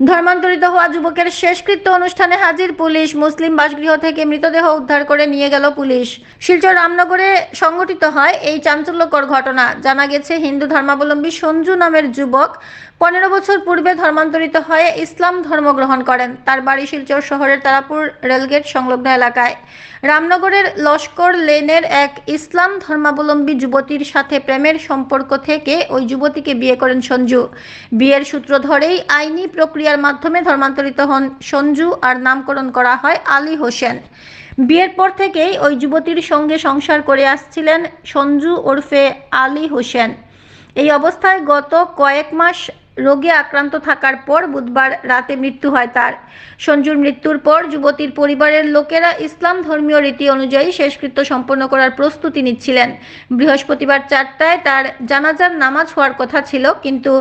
ধর্মান্তরিত হওয়া যুবকের শেষকৃত্য অনুষ্ঠানে হাজির পুলিশ। মুসলিম বাসগৃহ থেকে মৃতদেহ উদ্ধার করে নিয়ে গেল পুলিশ। শিলচর রামনগরে সংগঠিত হয় এই চাঞ্চল্যকর ঘটনা। জানা গেছে, হিন্দু ধর্মাবলম্বী সঞ্জু নামের যুবক পনেরো বছর পূর্বে ধর্মান্তরিত হয়ে ইসলাম ধর্ম গ্রহণ করেন। তার বাড়ি শিলচর শহরের তারাপুর রেলগেট সংলগ্ন এলাকায়। রামনগরের লস্কর লেনের এক ইসলাম ধর্মাবলম্বী যুবতীর সাথে প্রেমের সম্পর্ক থেকে ওই যুবতীকে বিয়ে করেন সঞ্জু। বিয়ের সূত্র ধরেই আইনি প্রক্রিয়ার মাধ্যমে ধর্মান্তরিত হন সঞ্জু আর নামকরণ করা হয় আলী হোসেন। বিয়ের পর থেকেই ওই যুবতীর সঙ্গে সংসার করে আসছিলেন সঞ্জু ওরফে আলী হোসেন। এই অবস্থায় গত কয়েক মাস রোগে আক্রান্ত থাকার পর বুধবার রাতে মৃত্যু হয় তার। সঞ্জুর মৃত্যুর পর যুবতীর পরিবারের লোকেরা ইসলাম ধর্মীয় রীতি অনুযায়ী শেষকৃত্য সম্পন্ন করার প্রস্তুতি নিচ্ছিলেন। বৃহস্পতিবার চারটায় তার জানাজার নামাজ হওয়ার কথা ছিল, কিন্তু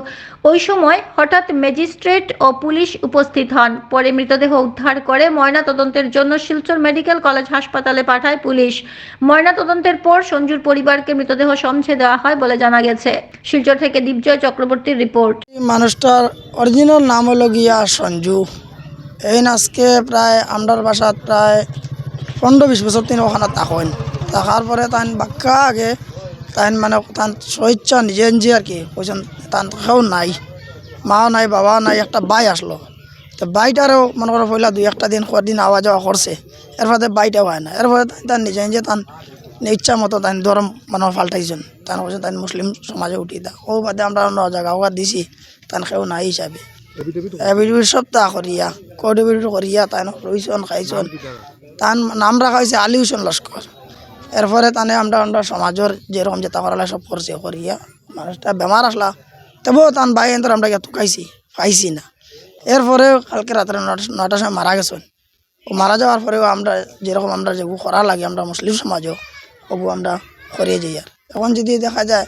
ওই সময় হঠাৎ ম্যাজিস্ট্রেট ও পুলিশ উপস্থিত হন। পরে মৃতদেহ উদ্ধার করে ময়না তদন্তের জন্য শিলচর মেডিকেল কলেজ হাসপাতালে পাঠায় পুলিশ। ময়না তদন্তের পর সঞ্জুর পরিবারকে মৃতদেহ সমছে দেওয়া হয় বলে জানা গেছে। শিলচর থেকে দীপজয় চক্রবর্তীর রিপোর্ট। মানুষটার অরিজিনাল নাম হলো গিয়া সঞ্জু। এই নাচকে প্রায় আমরার বাসাত প্রায় পনেরো বিশ বছর তিনি ওখানে থাকেন। থাকার পরে তান বাক্কা আগে তান মানে তান স্বেচ্ছা নিজে নিজে আর কি কইছেন তান কেউ নাই, মাও নাই, বাবাও নাই, একটা বাই আসলো। তো বাইটারও মনে করো পয়লা দুই একটা দিন দিন আওয়া যাওয়া করছে। এরপরে বাইটাও হয় না। এরপরে তান নিজে নিজে তান ইচ্ছা মতো তান ধর্ম মানে পাল্টাইছেন। তান কৈছে তান মুসলিম সমাজে উঠি দা ও বাদে আমরা অন্য জায়গা দিছি তান কেউ নাই হিসাবে। এবিডিবির সপ্তাহ করিয়া কোডিবিড করিয়া তান রইছন খাইছন। তান নাম রাখা হয়েছে আলী হুসেন লস্কর। এরপরে তানে আমরা আমরা সমাজের যেরকম যেটা করালা সব করছে করিয়া মানুষটা বেমার আসলা। তবুও তান ভাই এন্তর আমরা গিয়ে তুকাইছি পাইছি না। এরপরে কালকে রাত্রে নটা- নটার সময় মারা গেছেন। ও মারা যাওয়ার পরেও আমরা যেরকম আমরা যেগুলো করা লাগে আমরা মুসলিম সমাজও ওগু আমরা করিয়ে যাই আর। এখন যদি দেখা যায়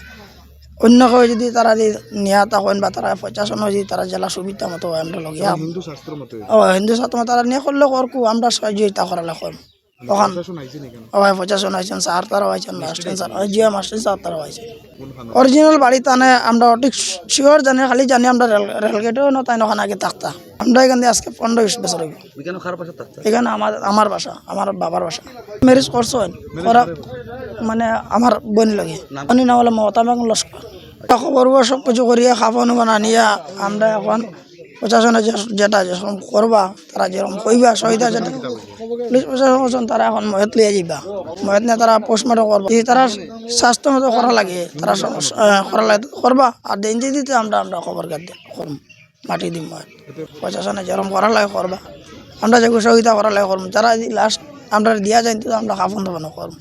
অন্য কেউ যদি তারা যদি নিয়া তখন বা তারা প্রশাসন যদি তারা জেলা সুবিধা মতো আমরা লগিয়া হিন্দু শাস্ত্র মতো। ও হিন্দু সাথে তারা নিয়ে করলে করকু আমরা সহযোগিতা করালে করম তখন নি কেন প্রশাসন আইছেন স্যার তারাও আইছেন master sir Zia master sir তারাও অরিজিনাল বাড়ি তানে আমরা ঠিক শিওর জানি খালি জানি আমরা রেল রেলগেটেও না তাই ওখানে আগে থাকতাম আমরা এখান থেকে আজকে পনেরো বিশ বছর হইব। এখানে আমার আমার বাসা আমার বাবার বাসা। ম্যারেজ করছেন করা মানে আমার বোন লাগে। বোনের নাম হলো মমতা বেগম লস্কর। খবর সব কিছু করিয়া খাফানো বানিয়া আমরা এখন প্রশাসনে যেটা যেরকম করবা তারা যেরকম কইবা সহিতা যেটা পুলিশ প্রশাসন বলছেন তারা এখন মহত লিয়ে যাইবা। মহত নিয়ে তারা পোস্টমর্টম করবা। যদি তারা স্বাস্থ্য মতো করা লাগে তারা করা লাগে করবা। আর দিন দিতে আমরা আমরা খবর কাটতে করম। মাটি দিম মহত প্রশাসনে যেরকম করা লাগে করবা। আমরা যেগুলো সহযোগিতা করা লাগে করম। যারা লাস্ট আমরা দিয়া যাই তো আমরা খাফন তো করম।